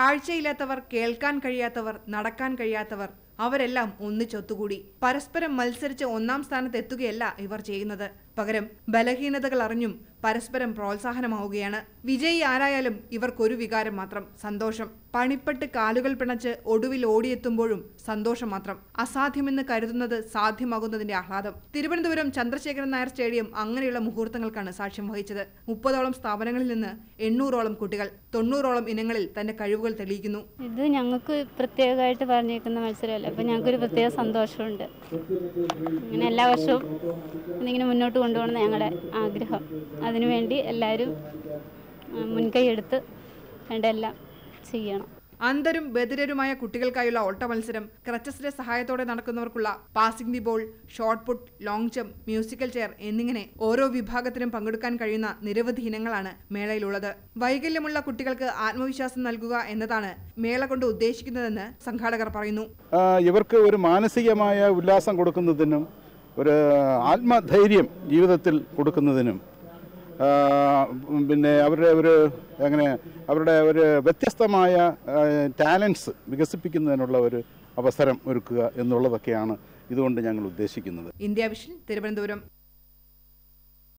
കാഴ്ചയില്ലാത്തവർ കേൾക്കാൻ കഴിയാത്തവർ നടക്കാൻ കഴിയാത്തവർ അവരെല്ലാം ഒന്നിച്ചൊത്തുകൂടി. പരസ്പരം മത്സരിച്ച് ഒന്നാം സ്ഥാനത്ത് എത്തുകയല്ല ഇവർ ചെയ്യുന്നത്. പകരം ബലഹീനതകൾ അറിഞ്ഞും പരസ്പരം പ്രോത്സാഹനമാവുകയാണ്. വിജയി ആരായാലും ഇവർക്കൊരു വികാരം മാത്രം സന്തോഷം. പണിപ്പെട്ട് കാലുകൾ പിണച്ച് ഒടുവിൽ ഓടിയെത്തുമ്പോഴും സന്തോഷം മാത്രം. അസാധ്യമെന്ന് കരുതുന്നത് സാധ്യമാകുന്നതിന്റെ ആഹ്ലാദം. തിരുവനന്തപുരം ചന്ദ്രശേഖരൻ നായർ സ്റ്റേഡിയം അങ്ങനെയുള്ള മുഹൂർത്തങ്ങൾക്കാണ് സാക്ഷ്യം വഹിച്ചത്. മുപ്പതോളം സ്ഥാപനങ്ങളിൽ നിന്ന് എണ്ണൂറോളം കുട്ടികൾ തൊണ്ണൂറോളം ഇനങ്ങളിൽ തന്റെ കഴിവുകൾ തെളിയിക്കുന്നു. ഇത് ഞങ്ങൾക്ക് പ്രത്യേകമായിട്ട് പറഞ്ഞേക്കുന്ന മത്സരമല്ല. അപ്പം ഞങ്ങൾക്കൊരു പ്രത്യേക സന്തോഷമുണ്ട്. അങ്ങനെ എല്ലാ വർഷവും ഇതിങ്ങനെ മുന്നോട്ട് കൊണ്ടുപോകണം ഞങ്ങളുടെ ആഗ്രഹം. അതിനുവേണ്ടി എല്ലാവരും മുൻകൈ എടുത്ത് വേണ്ട എല്ലാം ചെയ്യണം. അന്ധരും ബധിരരുമായ കുട്ടികൾക്കായുള്ള ഓട്ട മത്സരം ക്രച്ചസിന്റെ സഹായത്തോടെ നടക്കുന്നവർക്കുള്ള passing the ball shot put long jump musical chair എന്നിങ്ങനെ ഓരോ വിഭാഗത്തിനും പങ്കെടുക്കാൻ കഴിയുന്ന നിരവധി ഇനങ്ങളാണ് മേളയിലുള്ളത്. വൈകല്യമുള്ള കുട്ടികൾക്ക് ആത്മവിശ്വാസം നൽകുക എന്നതാണ് മേള കൊണ്ട് ഉദ്ദേശിക്കുന്നതെന്ന് സംഘാടകർ പറയുന്നു. ഇവർക്ക് ഒരു മാനസികമായ ഉല്ലാസം കൊടുക്കുന്നതിനും ഒരു ആത്മധൈര്യം ജീവിതത്തിൽ കൊടുക്കുന്നതിനും പിന്നെ അവരുടെ ഒരു എങ്ങനെ അവരുടെ ഒരു വ്യത്യസ്തമായ ടാലൻസ് വികസിപ്പിക്കുന്നതിനുള്ള ഒരു അവസരം ഒരുക്കുക എന്നുള്ളതൊക്കെയാണ് ഇതുകൊണ്ട് ഞങ്ങൾ ഉദ്ദേശിക്കുന്നത്. India Vision Thiruvananthapuram.